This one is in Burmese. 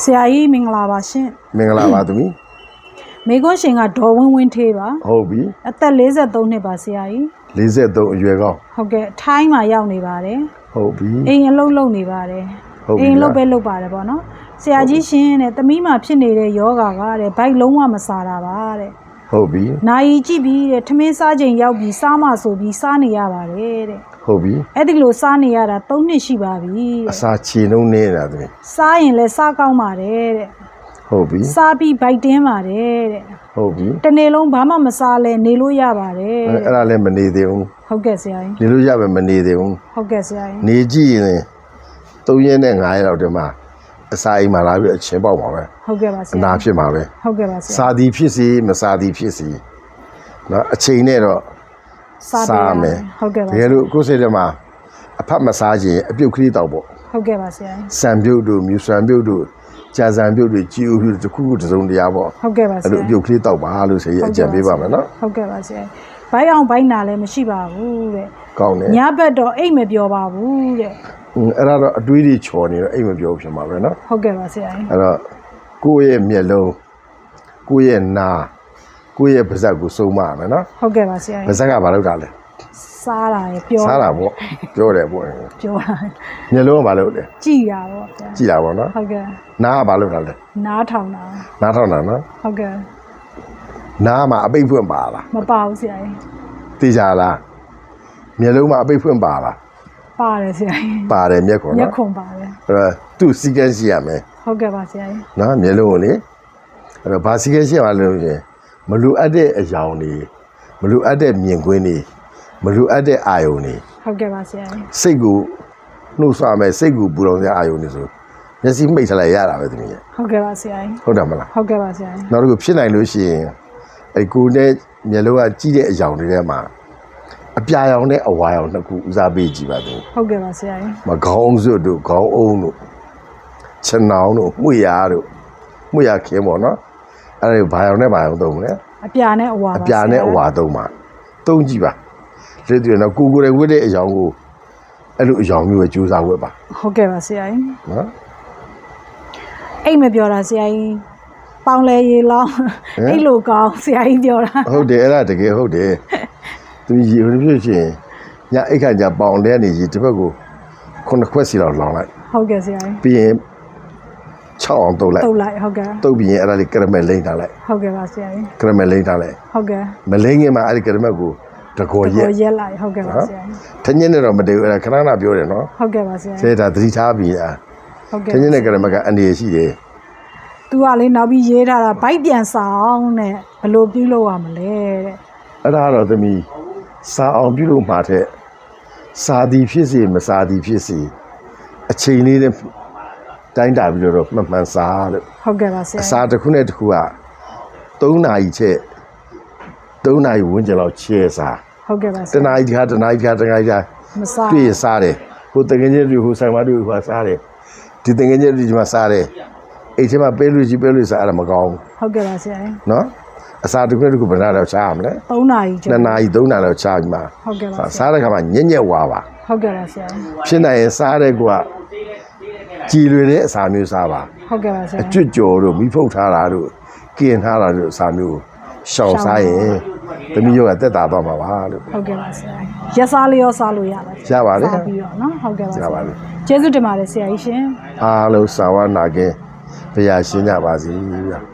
ဆရာကြီးမင်္ဂလာပါရှင်မင်္ဂလာပါသမီးမိခွန်းရှင်ကဒေါ်ဝင်းဝင်းထေးပါဟုတ်ပြီအသက်53နှစ်ပါဆရာကြီး43အရွယ်ကောင်းဟုတ်ကဲ့ထိုင်းမှာရောက်နေပါတယ်ဟုတ်ပြီအိမ်အလုပ်လုပ်နေပါတယ်ဟုတ်ပြီအိမ်အလုပ်ပဲလုပ်ပါတယ်ပေါ့နော်ဆရာကြီးရှင်တဲ့သမီးမှာဖြစ်နေတဲ့ယောဂါကတဲ့ဘိုက်လုံးဝမစားတာပါတဲ့ ဟုတ်ပြီနာယီကြည့်ပြီးတဲ့ထမင်းစားချိန်ရောက်ပြီးစားမှဆိုပြီးစားနေရပါတယ်တဲ့ဟုတ်ပြီအဲ့ဒီလိုစားနေရတာ3နှစ်ရှိပါပြီအတဲ့စာချေနှုံးနေတာသမီးစားရင်လည်းစားကောင်းပါတယ်တဲ့ဟုတ်ပြီစားပြီးဘိုက်တင်းပါတယ်တဲ့ဟုတ်ပြီတနေ့လုံးဘာမှမစားလဲနေလို့ရပါတယ်အဲ့အဲ့ဒါလည်းမနေသေးဘူးဟုတ်ကဲ့ဆရာကြီးနေလို့ရပဲမနေသေးဘူးဟုတ်ကဲ့ဆရာကြီးနေကြည့်ရင်3ရက်နဲ့9ရက်လောက်တည်းမှာ အစာအိမ်မှာလာပြီးအချင်းပေါက်ပါပဲဟုတ်ကဲ့ပါဆအရာနာဖြစ်မှာပဲဟုတ်ကဲ့ပါဆရာစာသည်ဖြစ်စီမစာသည်ဖြစ်စီနော်အချိန်နဲ့တော့စားပေးစားရမယ်ဟုတ်ကဲ့ပါတကယ်လို့ကိုယ်စိတ်ထဲမှာအဖတ်မစားခြင်းအပြုတ်ခရီးတောက်ပေါ့ဟုတ်ကဲ့ပါဆရာကြီးစံပြုတ်တို့မြူစံပြုတ်တို့ကြာစံပြုတ်တို့ជីအိုပြုတ်တို့တစ်ခုခုတစ်စုံတစ်ရာပေါ့ဟုတ်ကဲ့ပါဆအဲ့ရာလိုအပြုတ်ကလေးတောက်ပါလို့ဆိုရင်အကြံပေးပါမယ်နော်ဟုတ်ကဲ့ပါဆရာကြီးဘိုက်အောင်ဘိုက်နာလည်းမရှိပါဘူးတဲ့ကောင်းတယ်ညဘက်တော့အိတ်မပြောပါဘူးတဲ့อืมအဲ့ဒါတော့အတွေးတွေချော်နေတော့အိမ်မပြောဖြစ်မှာပဲနော်ဟုတ်ကဲ့ပါဆရာကြီးအဲ့တော့ကိုယ့်ရဲ့မျက်လုံးကိုယ့်ရဲ့နာကိုယ့်ရဲ့ပါးစပ်ကိုစုံမရမယ်နော်ဟုတ်ကဲ့ပါဆရာပါးကြီးစပ်ကဘာလုပ်တာလဲစားတာရယ်ပြောစားတာပေါ့ပြောတယ်ပေါ့ပြောတာမျက်လုံးကဘာလုပ်လဲကြည်တာပေါ့ဆရာကြည့်တာပေါ့နော်ဟုတ်ကဲ့နားကဘာလုပ်တာလဲနားထောင်တာနားထောင်တာနော်ဟုတ်ကဲ့ နားမှာအပိတ်ဖွင့်ပါလားမပါဘူးဆရာကြီးသိကြလားမျက်လုံးမှာအပိတ်ဖွင့်ပါလားပါတယ်ဆရာကြီးပါတယ်မျက်ခွန်မျက်နော်ခုံပါတယ်အဲ့တော့သူ့စီကန်းရှိရမယ်ဟုတ်ကဲ့ပါဆရာကြီးနော်မျက်လုံးကိုလေအဲ့တော့ဘာစီကဲရှိရမှာလဲလို့ရှရင်မလူအပ်တဲ့အယောင်တွေမလူအပ်တဲ့မြင်ကွင်းတွေမလူအပ်တဲ့အာယုံတွေဟုတ်ကဲ့ပါဆရာကြီးစိတ်ကိုနှုတ်ဆွမယ်စိတ်ကိုပူလောင်တဲ့အာယုံတွေဆိုမျက်စိမိတ်ထလိုက်ရတာပဲတမီးရဲ့ဟုတ်ကဲ့ပါဆရာကြီးဟုတ်တယ်မလားဟုတ်ကဲ့ပါဆရာကြီးနောက်တစ်ခုဖြစ်နိုင်လို့ရှိရင် အဲ့ကိုယ်နဲ့မျက်လုံးကကြီးတဲ့အယောင်တွေထဲမှာအပြာရောင်နဲ့အဝါရောင်နှစ်ခုဦးစားပေးကြည့်ပါသူဟုတ်ကဲ့ပါဆရာကြီးမခေါင်းစွတ်တို့ခေါင်းအုံးတို့ခြံနောင်တို့မှုရတို့မှုရခင်းပေါ့နော်အဲ့ဒါဘာရောင်နဲ့ဘာရောင်သုံးမလဲအပြာနဲ့အဝါပါအပြာနဲ့အဝါသုံးပါသုံးကြည့်ပါလက်တွေ့တော့ကိုကိုယ်တိုင်ဝတ်တဲ့အယောင်ကိုအဲ့လိုအယောင်မျိုးပဲကြိုးစားဝတ်ပါဟုတ်ကဲ့ပါဆရာကြီးနော်အိတ်မပြောတာဆရာကြီး ပေါင်လဲရေလောင်းဟမ်အိတ်လိုကောင်းဆရာကြီးပြောတာဟုတ်တယ်အဲ့ဒါတကယ်ဟုတ်တယ်သူရေဟိုဖြစ်ရှင်ညအိတ်ခါညပေါင်လဲနေကြီးတစ်ဘက်ကိုခုနှစ်ခွက်စီလောက်လောင်းလိုက်ဟုတ်ကဲ့ဆရာကြီးပြီးရင်6အောင်တုပ်လိုက်တုတ်လိုက်ဟုတ်ကဲ့တုပ်ပြီးရင်အဲ့ဒါလေးကရမယ်လိမ့်ထားလိုက်ဟုတ်ကဲ့ပါဆရာကြီးကရမယ်လိမ့်ထားလိုက်ဟုတ်ကဲ့မလိမ့်ခင်မှာအဲ့ဒီကရမယ်ကိုတကောရက်ကိုရက်လိုက်ဟုတ်ကဲ့ပါနော်ဆရာကြီးထင်းညင်းနဲ့တော့မတည်ဘူးအဲ့ဒါခဏခဏပြောတယ်နော်ဟုတ်ကဲ့ပါဆရာဆဲကြီးဒါသတိထားပြီးอ่ะဟုတ်ထကဲ့င်းညင်းနဲ့ကရမယ်ကအန္တရာယ်ရှိတယ် သူကလေနောက်ပြီးရေးထားတာဘိုက်ပြန်ဆောင်နဲ့ဘယ်လိုပြုလုပ်ရမလဲတဲ့အဲ့ဒါကတော့သမီးစာအောင်ပြုလို့မှာတဲ့စာသည်ဖြစ်စေမစာသည်ဖြစ်စေအချိန်လေးနဲ့တိုင်းတာပြီးတော့မှန်မှန်စားလို့ဟုတ်ကဲ့ပါဆရာအကြီးစာတစ်ခုနဲ့တစ်ခုက3နာရီချက်3နာရီဝန်းကျင်လောက်ချဲစားဟုတ်ကဲ့ပါဆတရာနာရီတခါတနာရီတခါတနာရီတခါမစားတွေ့ရစားတယ်ဟိုတငယ်ချင်းတွေဟိုဆိုင်မတွေဟိုစားတယ်ဒီတငယ်ချင်းတွေဒီမှာစားတယ် အိတ်ထဲမှာပဲလို့ကြီးပဲလို့စားရတာမကောင်းဘူးဟုတ်ကဲ့ပါဆရာကြီးနော်အစာတစ်ခုနဲ့တစ်ခုဘယ်နာတော့ချားရမလဲ3နာရီကျော်နှစ်နာရီသုံးနာရီလောက်ချားပြီးမှဟုတ်ကဲ့ပါစားဆရာစားတဲ့ခါမှာညက်ညက်ဝါပါဟုတ်ကဲ့ပါဆရာကြီးဖြစ်နိုင်ရင်စားတဲ့ကွာကြည်လွယ်တဲ့အစာမျိုးစားပါဟုတ်ကဲ့ပါဆရာအကြီးကျွတ်ကြော်တို့မိဖုတ်ထားတာတို့ကင်ထားတာတို့အစာမျိုးရှောင်စားရင်သမီးရောကတက်တာတော့မှာပါလို့ဟုတ်ကဲ့ပါဆရာကြီးရက်စားလေးရောစားလို့ရပါတယ်ရပါတယ်စားပြီးတော့နော်ဟုတ်ကဲ့ပါဆရရာပါတယ်ကျေးဇူးတင်ပါတယ်ဆရာကြီးရှင်အားလုံးစာဝနာကင်း ဘုရားရှင်ကြပါစေဗျာ